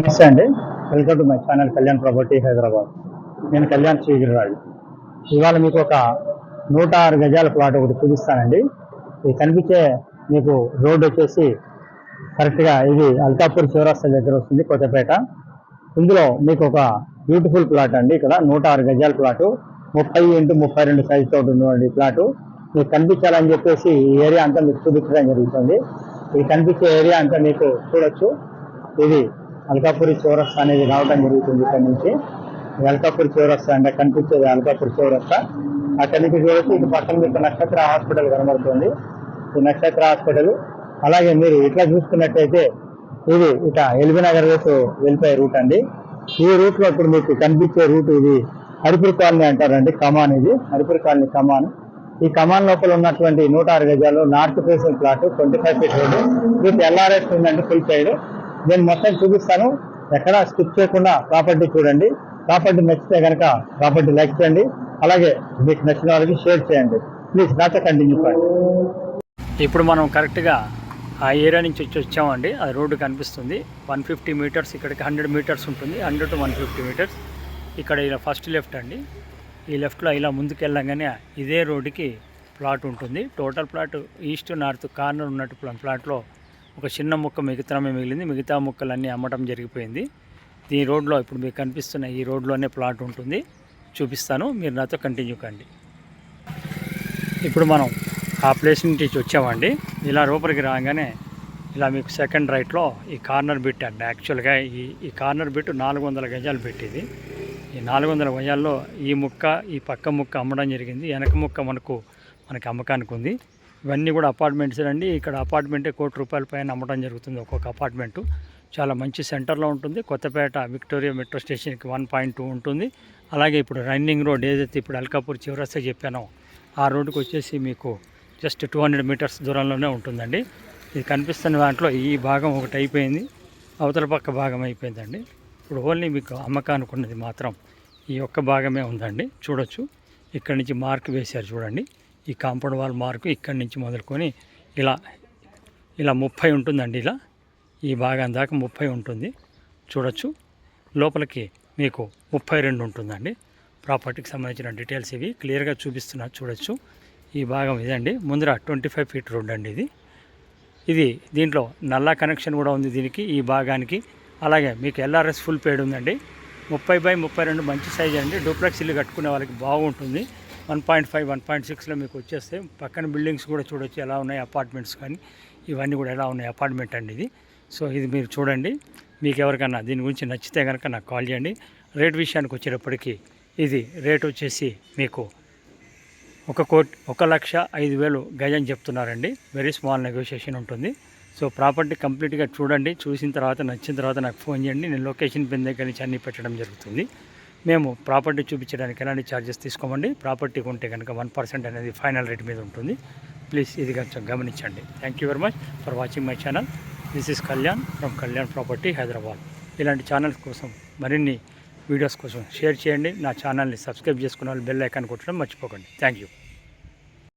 నమస్తే అండి. Welcome to my channel Kalyan property Hyderabad. నేను కళ్యాణ్ శ్రీగిరిరాజు. ఇవాళ మీకు ఒక నూట ఆరు గజాల ప్లాట్ ఒకటి చూపిస్తానండి. ఇది కనిపించే మీకు రోడ్ వచ్చేసి కరెక్ట్గా ఇది అల్తాపూర్ చౌరస్తా దగ్గర వస్తుంది కొత్తపేట. ఇందులో మీకు ఒక బ్యూటిఫుల్ ప్లాట్ అండి. ఇక్కడ నూట ఆరు గజాల ప్లాటు. ముప్పై ఇంటూ ముప్పై రెండు సైజ్ తోటి ఉన్నటువంటి ప్లాటు. మీకు కనిపించాలని చెప్పేసి ఈ ఏరియా అంతా మీకు చూపించడం జరుగుతుంది. ఇది కనిపించే ఏరియా అంతా మీకు చూడొచ్చు. ఇది అల్కాపురి చౌరస్తా అనేది రావడం జరుగుతుంది ఇక్కడ నుంచి. అల్కాపూరి అల్కాపురి చౌరస్తా అంటే కనిపించేది అల్కాపురి చౌరస్తా. అక్కడి నుంచి చూడొచ్చు ఇటు పక్కన మీకు నక్షత్ర హాస్పిటల్ కనబడుతుంది. ఈ నక్షత్ర హాస్పిటల్ అలాగే మీరు ఇట్లా చూసుకున్నట్టయితే ఇది ఇక ఎల్బీ నగర్ వైపు వెళ్ళిపోయే రూట్ అండి. ఈ రూట్లో ఇప్పుడు మీకు కనిపించే రూట్ ఇది హరిపురి కాలనీ అంటారండి కమాన్ ఇది హరిపురి కాలనీ కమాన్. ఈ కమాన్ లోపల ఉన్నటువంటి నూట ఆరు గజాలు north facing plot twenty five feet road. మీకు ఎల్ఆర్ఎస్ ఉందండి ఫుల్ సైడ్. నేను మొత్తం చూపిస్తాను. ఎక్కడ స్కిప్ చేయకుండా ప్రాపర్టీ చూడండి. ప్రాపర్టీ నచ్చితే కనుక ప్రాపర్టీ లైక్ చేయండి. అలాగే మీకు నచ్చిన వాళ్ళకి షేర్ చేయండి. ప్లీజ్ నాతో కంటిన్యూ ఇప్పుడు మనం కరెక్ట్గా ఆ ఏరియా నుంచి వచ్చి వచ్చామండి. ఆ రోడ్డు కనిపిస్తుంది. వన్ ఫిఫ్టీ మీటర్స్ ఇక్కడికి హండ్రెడ్ మీటర్స్ ఉంటుంది. Hundred to one fifty meters ఇక్కడ ఇలా ఫస్ట్ లెఫ్ట్ అండి. ఈ లెఫ్ట్లో ఇలా ముందుకు వెళ్ళంగానే ఇదే రోడ్డుకి ప్లాట్ ఉంటుంది. Total plot east north corner ఉన్నట్టు ప్లాట్లో ఒక చిన్న ముక్క మిగతామే మిగిలింది. మిగతా ముక్కలన్నీ అమ్మటం జరిగిపోయింది. దీని రోడ్లో ఇప్పుడు మీకు కనిపిస్తున్న ఈ రోడ్లోనే ప్లాట్ ఉంటుంది. చూపిస్తాను. మీరు నాతో కంటిన్యూ కండి. ఇప్పుడు మనం ఆ ప్లేస్ నుంచి వచ్చామండి. ఇలా రూపరికి రాగానే ఇలా మీకు సెకండ్ రైట్లో ఈ కార్నర్ బిట్ అండి. యాక్చువల్గా ఈ ఈ కార్నర్ బిట్ నాలుగు వందల గజాలు పెట్టింది. ఈ నాలుగు వందల గజాల్లో ఈ ముక్క ఈ పక్క ముక్క అమ్మడం జరిగింది. వెనక ముక్క మనకు మనకి అమ్మకానికి ఉంది. ఇవన్నీ కూడా అపార్ట్మెంట్స్ అండి. ఇక్కడ అపార్ట్మెంటే కోటి రూపాయల పైన అమ్మడం జరుగుతుంది. ఒక్కొక్క అపార్ట్మెంటు చాలా మంచి సెంటర్లో ఉంటుంది. కొత్తపేట విక్టోరియా మెట్రో స్టేషన్కి వన్ పాయింట్ టూ ఉంటుంది. అలాగే ఇప్పుడు రన్నింగ్ రోడ్ ఏదైతే ఇప్పుడు అల్కాపూర్ చివరస్తా చెప్పానో ఆ రోడ్డుకి వచ్చేసి మీకు జస్ట్ టూ హండ్రెడ్ మీటర్స్ దూరంలోనే ఉంటుందండి. ఇది కనిపిస్తున్న దాంట్లో ఈ భాగం ఒకటి అయిపోయింది. అవతల పక్క భాగం అయిపోయిందండి. ఇప్పుడు ఓన్లీ మీకు అమ్మకానికి ఉన్నది మాత్రం ఈ ఒక్క భాగమే ఉందండి. చూడొచ్చు. ఇక్కడి నుంచి మార్క్ వేశారు చూడండి. ఈ కాంపౌండ్ వాల్ మార్కు ఇక్కడి నుంచి మొదలుకొని ఇలా ఇలా ముప్పై ఉంటుందండి ఇలా. ఈ భాగం దాకా ముప్పై ఉంటుంది. చూడొచ్చు. లోపలికి మీకు ముప్పై రెండు ఉంటుందండి. ప్రాపర్టీకి సంబంధించిన డీటెయిల్స్ ఇవి క్లియర్గా చూపిస్తున్నా చూడొచ్చు. ఈ భాగం ఇదండి. ముందర ట్వంటీ ఫైవ్ ఫీట్ రోడ్ అండి ఇది. ఇది దీంట్లో నల్లా కనెక్షన్ కూడా ఉంది దీనికి ఈ భాగానికి. అలాగే మీకు ఎల్ఆర్ఎస్ ఫుల్ పేడ్ ఉందండి. ముప్పై బై ముప్పై రెండు మంచి సైజ్ అండి. డూప్లెక్స్ ఇల్లు కట్టుకునే వాళ్ళకి బాగుంటుంది. One point five one point సిక్స్లో మీకు వచ్చేస్తే పక్కన బిల్డింగ్స్ కూడా చూడొచ్చు ఎలా ఉన్నాయి అపార్ట్మెంట్స్ కానీ ఇవన్నీ కూడా ఎలా ఉన్నాయి అపార్ట్మెంట్ అండి ఇది. సో ఇది మీరు చూడండి. మీకు ఎవరికైనా దీని గురించి నచ్చితే కనుక నాకు కాల్ చేయండి. రేట్ విషయానికి వచ్చేటప్పటికి ఇది రేట్ వచ్చేసి మీకు ఒక కోటి ఒక లక్ష ఐదు వేలు గజం చెప్తున్నారండి. వెరీ స్మాల్ నెగోషియేషన్ ఉంటుంది. సో ప్రాపర్టీ కంప్లీట్గా చూడండి. చూసిన తర్వాత నచ్చిన తర్వాత నాకు ఫోన్ చేయండి. నేను లొకేషన్ పిన్ దగ్గర నుంచి అన్ని పెట్టడం జరుగుతుంది. మేము ప్రాపర్టీ చూపించడానికి ఎలాంటి ఛార్జెస్ తీసుకోమండి. ప్రాపర్టీ ఉంటే కనుక వన్ పర్సెంట్ అనేది ఫైనల్ రేట్ మీద ఉంటుంది. ప్లీజ్ ఇది కొంచెం గమనించండి. Thank you very much for watching my channel this is Kalyan from Kalyan property Hyderabad ఇలాంటి ఛానల్స్ కోసం మరిన్ని వీడియోస్ కోసం షేర్ చేయండి. నా ఛానల్ని సబ్స్క్రైబ్ చేసుకున్న వాళ్ళు బెల్ ఐకాన్ కొట్టడం మర్చిపోకండి. Thank you